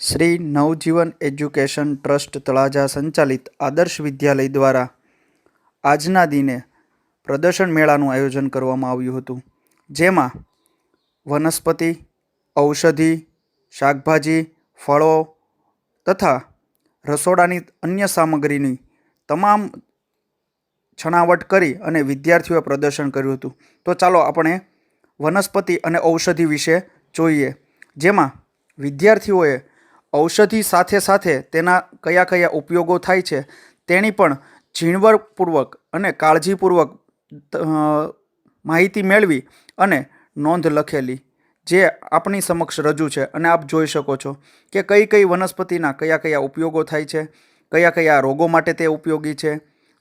Shri Navjivan education trust Talaja સંચાલિત આદર્શ વિદ્યાલય દ્વારા આજના દિને પ્રદર્શન મેળાનું આયોજન કરવામાં આવ્યું હતું. જેમાં વનસ્પતિ, ઔષધિ, શાકભાજી, ફળો તથા રસોડાની અન્ય સામગ્રીની તમામ છણાવટ કરી અને વિદ્યાર્થીઓએ પ્રદર્શન કર્યું હતું. તો ચાલો આપણે વનસ્પતિ અને ઔષધિ વિશે જોઈએ. જેમાં વિદ્યાર્થીઓએ ઔષધિ સાથે સાથે તેના કયા કયા ઉપયોગો થાય છે, તેની પણ ઝીણવટપૂર્વક અને કાળજીપૂર્વક માહિતી મેળવી અને નોંધ લખેલી, જે આપણી સમક્ષ રજૂ છે. અને આપ જોઈ શકો છો કે કઈ કઈ વનસ્પતિના કયા કયા ઉપયોગો થાય છે, કયા કયા રોગો માટે તે ઉપયોગી છે,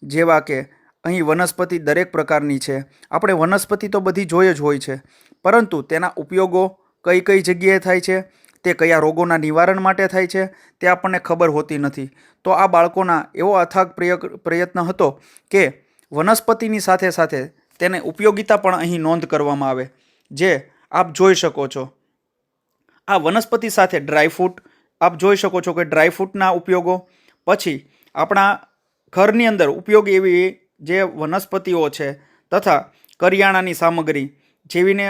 જેવા કે અહીં વનસ્પતિ દરેક પ્રકારની છે. આપણે વનસ્પતિ તો બધી જોઈએ જ હોય છે, પરંતુ તેના ઉપયોગો કઈ કઈ જગ્યાએ થાય છે તે કયા રોગોના નિવારણ માટે થાય છે તે આપણને ખબર હોતી નથી. તો આ બાળકોના એવો અથાગ પ્રયત્ન હતો કે વનસ્પતિની સાથે સાથે તેને ઉપયોગિતા પણ અહીં નોંધ કરવામાં આવે, જે આપ જોઈ શકો છો. આ વનસ્પતિ સાથે ડ્રાયફ્રૂટ આપ જોઈ શકો છો કે ડ્રાયફ્રૂટના ઉપયોગો, પછી આપણા ઘરની અંદર ઉપયોગી એવી જે વનસ્પતિઓ છે તથા કરિયાણાની સામગ્રી જેવીને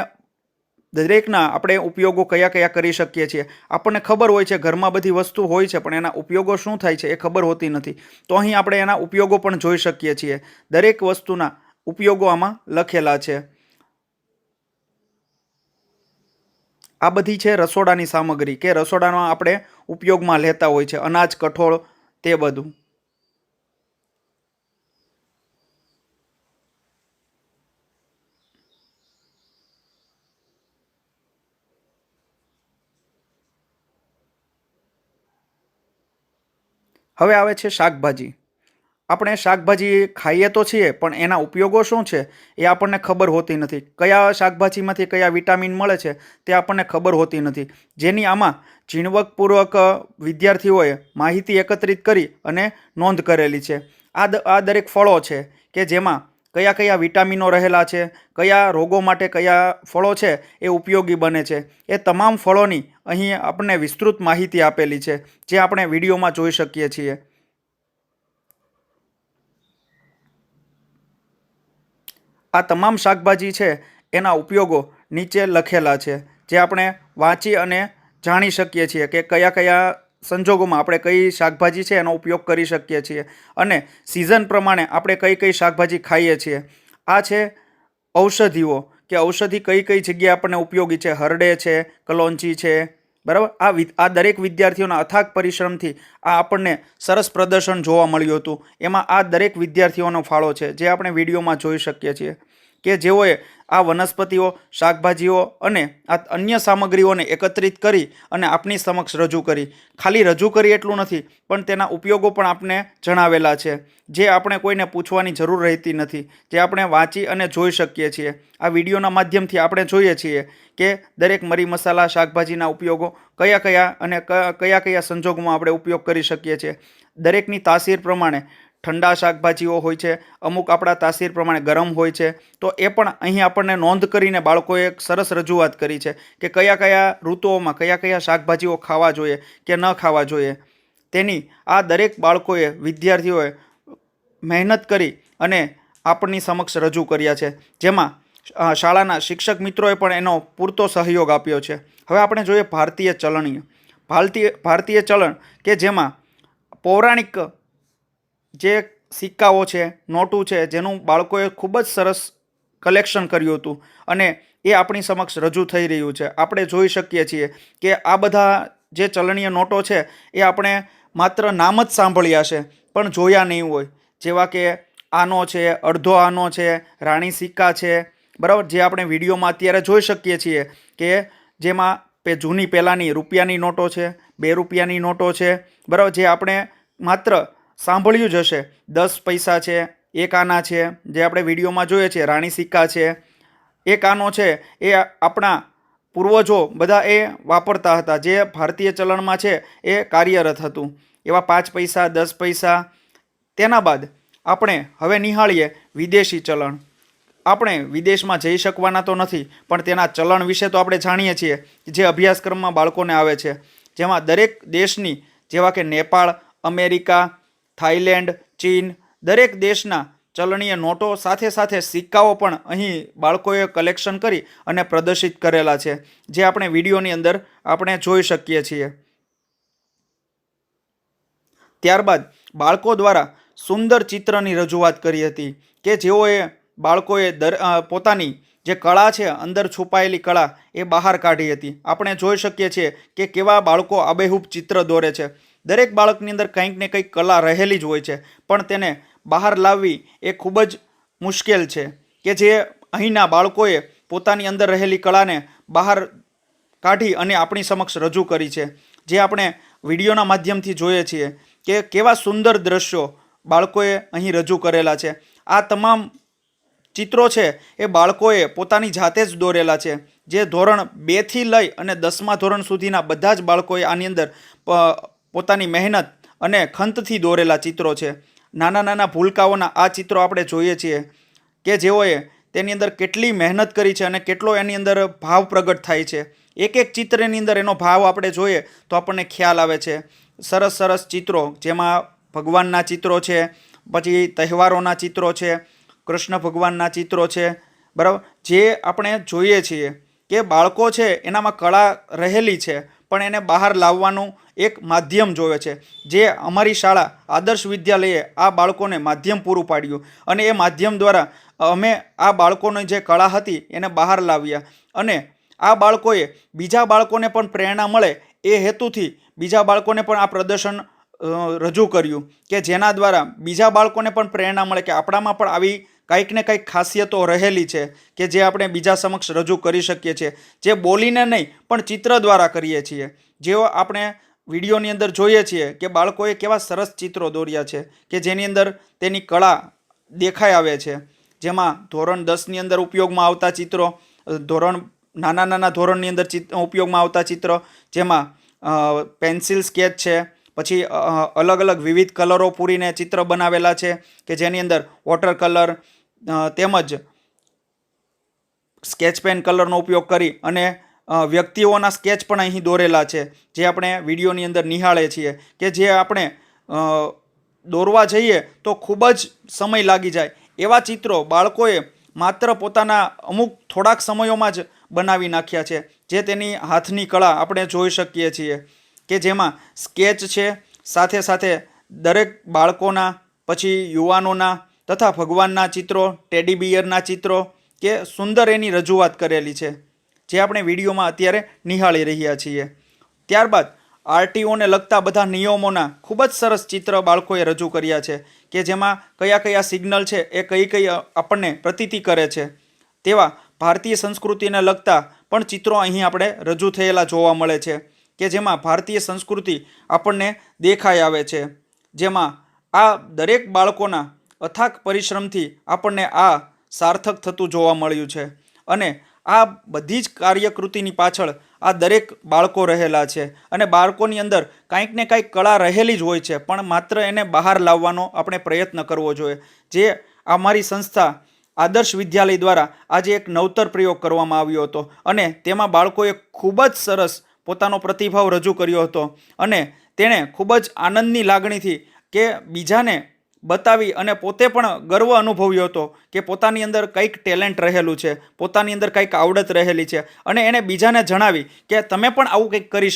દરેકના આપણે ઉપયોગો કયા કયા કરી શકીએ છીએ. આપણને ખબર હોય છે ઘરમાં બધી વસ્તુ હોય છે, પણ એના ઉપયોગો શું થાય છે એ ખબર હોતી નથી. તો અહીં આપણે એના ઉપયોગો પણ જોઈ શકીએ છીએ. દરેક વસ્તુના ઉપયોગો આમાં લખેલા છે. આ બધી છે રસોડાની સામગ્રી કે રસોડાનો આપણે ઉપયોગમાં લેતા હોય છે અનાજ, કઠોળ, તે બધું. હવે આવે છે શાકભાજી. આપણે શાકભાજી ખાઈએ તો છીએ, પણ એના ઉપયોગો શું છે એ આપણને ખબર હોતી નથી. કયા શાકભાજીમાંથી કયા વિટામિન મળે છે તે આપણને ખબર હોતી નથી. જેની આમાં ઝીણવકપૂર્વક વિદ્યાર્થીઓએ માહિતી એકત્રિત કરી અને નોંધ કરેલી છે. આ આ દરેક ફળો છે કે જેમાં કયા કયા વિટામિનો રહેલા છે, કયા રોગો માટે કયા ફળો છે એ ઉપયોગી બને છે. એ તમામ ફળોની અહીં આપણને વિસ્તૃત માહિતી આપેલી છે, જે આપણે વિડીયોમાં જોઈ શકીએ છીએ. આ તમામ શાકભાજી છે, એના ઉપયોગો નીચે લખેલા છે, જે આપણે વાંચી અને જાણી શકીએ છીએ કે કયા કયા સંજોગોમાં આપણે કઈ શાકભાજી છે એનો ઉપયોગ કરી શકીએ છીએ. અને સિઝન પ્રમાણે આપણે કઈ કઈ શાકભાજી ખાઈએ છીએ. આ છે ઔષધિઓ, કે ઔષધિ કઈ કઈ જગ્યાએ આપણને ઉપયોગી છે? હરડે છે, કલોંચી છે, બરાબર? આ આ દરેક વિદ્યાર્થીઓના અથાગ પરિશ્રમથી આ આપણને સરસ પ્રદર્શન જોવા મળ્યું હતું. એમાં આ દરેક વિદ્યાર્થીઓનો ફાળો છે, જે આપણે વિડીયોમાં જોઈ શકીએ છીએ. કે જેઓએ આ વનસ્પતિઓ, શાકભાજીઓ અને આ અન્ય સામગ્રીઓને એકત્રિત કરી અને આપની સમક્ષ રજૂ કરી. ખાલી રજૂ કરી એટલું નથી, પણ તેના ઉપયોગો પણ આપને જણાવેલા છે. જે આપણે કોઈને પૂછવાની જરૂર રહેતી નથી, જે આપણે વાંચી અને જોઈ શકીએ છીએ. આ વિડીયોના માધ્યમથી આપણે જોઈએ છીએ કે દરેક મરી મસાલા, શાકભાજીના ઉપયોગો કયા કયા અને કયા કયા સંજોગોમાં આપણે ઉપયોગ કરી શકીએ છીએ. દરેકની તાસીર પ્રમાણે ઠંડા શાકભાજીઓ હોય છે, અમુક આપણા તાસીર પ્રમાણે ગરમ હોય છે, તો એ પણ અહીં આપણને નોંધ કરીને બાળકોએ એક સરસ રજૂઆત કરી છે કે કયા કયા ઋતુઓમાં કયા કયા શાકભાજીઓ ખાવા જોઈએ કે ન ખાવા જોઈએ. તેની આ દરેક બાળકોએ વિદ્યાર્થીઓએ મહેનત કરી અને આપણની સમક્ષ રજૂ કર્યા છે. જેમાં શાળાના શિક્ષક મિત્રોએ પણ એનો પૂરતો સહયોગ આપ્યો છે. હવે આપણે જોઈએ ભારતીય ચલણીય. ભારતીય ભારતીય ચલણ કે જેમાં પૌરાણિક જે સિક્કાઓ છે, નોટું છે, જેનું બાળકોએ ખૂબ જ સરસ કલેક્શન કર્યું હતું અને એ આપણી સમક્ષ રજૂ થઈ રહ્યું છે. આપણે જોઈ શકીએ છીએ કે આ બધા જે ચલણીય નોટો છે, એ આપણે માત્ર નામ જ સાંભળ્યા છે, પણ જોયા નહીં હોય. જેવા કે આનો છે, અડધો આનો છે, રાણી સિક્કા છે, બરાબર? જે આપણે વિડીયોમાં અત્યારે જોઈ શકીએ છીએ કે જેમાં પે જૂની પહેલાંની રૂપિયાની નોટો છે, બે રૂપિયાની નોટો છે, બરાબર? જે આપણે માત્ર સાંભળ્યું જ હશે. દસ પૈસા છે, એક આના છે, જે આપણે વિડીયોમાં જોઈએ છીએ રાણી સિક્કા છે, એક આનો છે, એ આપણા પૂર્વજો બધા એ વાપરતા હતા. જે ભારતીય ચલણમાં છે, એ કાર્યરત હતું. એવા પાંચ પૈસા, દસ પૈસા, તેના બાદ આપણે હવે નિહાળીએ વિદેશી ચલણ. આપણે વિદેશમાં જઈ શકવાના તો નથી, પણ તેના ચલણ વિશે તો આપણે જાણીએ છીએ જે અભ્યાસક્રમમાં બાળકોને આવે છે. જેમાં દરેક દેશની, જેવા કે નેપાળ, અમેરિકા થાઈલેન્ડ ચીન દરેક દેશના ચલણીય નોટો સાથે સાથે સિક્કાઓ પણ અહીં બાળકોએ કલેક્શન કરી અને પ્રદર્શિત કરેલા છે, જે આપણે વિડીયોની અંદર આપણે જોઈ શકીએ છીએ. ત્યારબાદ બાળકો દ્વારા સુંદર ચિત્રની રજૂઆત કરી હતી કે જેઓએ બાળકોએ દર પોતાની જે કળા છે, અંદર છુપાયેલી કળા એ બહાર કાઢી હતી. આપણે જોઈ શકીએ છીએ કે કેવા બાળકો આબેહૂબ ચિત્ર દોરે છે. દરેક બાળકની અંદર કંઈક ને કંઈક કલા રહેલી જ હોય છે, પણ તેને બહાર લાવવી એ ખૂબ જ મુશ્કેલ છે કે જે અહીંના બાળકોએ પોતાની અંદર રહેલી કળાને બહાર કાઢી અને આપણી સમક્ષ રજૂ કરી છે. જે આપણે વિડીયોના માધ્યમથી જોઈએ છીએ કે કેવા સુંદર દ્રશ્યો બાળકોએ અહીં રજૂ કરેલા છે. આ તમામ ચિત્રો છે એ બાળકોએ પોતાની જાતે જ દોરેલા છે. જે ધોરણ બેથી લઈ અને દસમા ધોરણ સુધીના બધા જ બાળકોએ આની અંદર પોતાની મહેનત અને ખંતથી દોરેલા ચિત્રો છે. નાના નાના ભૂલકાઓના આ ચિત્રો આપણે જોઈએ છીએ કે જેઓએ તેની અંદર કેટલી મહેનત કરી છે અને કેટલો એની અંદર ભાવ પ્રગટ થાય છે. એક એક ચિત્રની અંદર એનો ભાવ આપણે જોઈએ તો આપણને ખ્યાલ આવે છે. સરસ સરસ ચિત્રો જેમાં ભગવાનના ચિત્રો છે, પછી તહેવારોના ચિત્રો છે, કૃષ્ણ ભગવાનના ચિત્રો છે, બરાબર? જે આપણે જોઈએ છીએ કે બાળકો છે એનામાં કળા રહેલી છે, પણ એને બહાર લાવવાનું એક માધ્યમ જોવે છે, જે અમારી શાળા આદર્શ વિદ્યાલયે આ બાળકોને માધ્યમ પૂરું પાડ્યું અને એ માધ્યમ દ્વારા અમે આ બાળકોની જે કળા હતી એને બહાર લાવ્યા અને આ બાળકોએ બીજા બાળકોને પણ પ્રેરણા મળે એ હેતુથી બીજા બાળકોને પણ આ પ્રદર્શન રજૂ કર્યું કે જેના દ્વારા બીજા બાળકોને પણ પ્રેરણા મળે કે આપણામાં પણ આવી કંઈક ને કંઈક ખાસિયતો રહેલી છે કે જે આપણે બીજા સમક્ષ રજૂ કરી શકીએ છીએ. જે બોલીને નહીં પણ ચિત્ર દ્વારા કરીએ છીએ. જેઓ આપણે વિડીયોની અંદર જોઈએ છીએ કે બાળકોએ કેવા સરસ ચિત્રો દોર્યા છે કે જેની અંદર તેની કળા દેખાઈ આવે છે. જેમાં ધોરણ દસની અંદર ઉપયોગમાં આવતા ચિત્રો, ધોરણ નાના નાના ધોરણની અંદર ઉપયોગમાં આવતા ચિત્રો, જેમાં પેન્સિલ સ્કેચ છે, પછી અલગ અલગ વિવિધ કલરો પૂરીને ચિત્ર બનાવેલા છે કે જેની અંદર વોટર કલર તેમજ સ્કેચ પેન કલરનો ઉપયોગ કરી અને વ્યક્તિઓના સ્કેચ પણ અહીં દોરેલા છે, જે આપણે વિડીયોની અંદર નિહાળે છીએ કે જે આપણે દોરવા જઈએ તો ખૂબ જ સમય લાગી જાય. એવા ચિત્રો બાળકોએ માત્ર પોતાના અમુક થોડાક સમયોમાં જ બનાવી નાખ્યા છે, જે તેની હાથની કળા આપણે જોઈ શકીએ છીએ કે જેમાં સ્કેચ છે, સાથે સાથે દરેક બાળકોના, પછી યુવાનોના તથા ભગવાનના ચિત્રો, ટેડી બિયરના ચિત્રો કે સુંદર એની રજૂઆત કરેલી છે. જે આપણે વિડીયોમાં અત્યારે નિહાળી રહ્યા છીએ. ત્યારબાદ આરટીઓને લગતા બધા નિયમોના ખૂબ જ સરસ ચિત્ર બાળકોએ રજૂ કર્યા છે કે જેમાં કયા કયા સિગ્નલ છે એ કઈ કઈ આપણને પ્રતીતિ કરે છે. તેવા ભારતીય સંસ્કૃતિને લગતા પણ ચિત્રો અહીં આપણે રજૂ થયેલા જોવા મળે છે કે જેમાં ભારતીય સંસ્કૃતિ આપણને દેખાઈ આવે છે. જેમાં આ દરેક બાળકોના અથાગ પરિશ્રમથી આપણને આ સાર્થક થતું જોવા મળ્યું છે. અને આ બધી જ કાર્યકૃતિની પાછળ આ દરેક બાળકો રહેલા છે અને બાળકોની અંદર કાંઈક ને કાંઈક કળા રહેલી જ હોય છે, પણ માત્ર એને બહાર લાવવાનો આપણે પ્રયત્ન કરવો જોઈએ. જે અમારી સંસ્થા આદર્શ વિદ્યાલય દ્વારા આજે એક નવતર પ્રયોગ કરવામાં આવ્યો હતો અને તેમાં બાળકોએ ખૂબ જ સરસ પોતાનો પ્રતિભાવ રજૂ કર્યો હતો અને તેણે ખૂબ જ આનંદની લાગણીથી કે બીજાને બતાવી અને પોતે પણ ગર્વ અનુભવ્યો હતો કે પોતાની અંદર કંઈક ટેલેન્ટ રહેલું છે, પોતાની અંદર કંઈક આવડત રહેલી છે. અને એણે બીજાને જણાવી કે તમે પણ આવું કંઈક કરી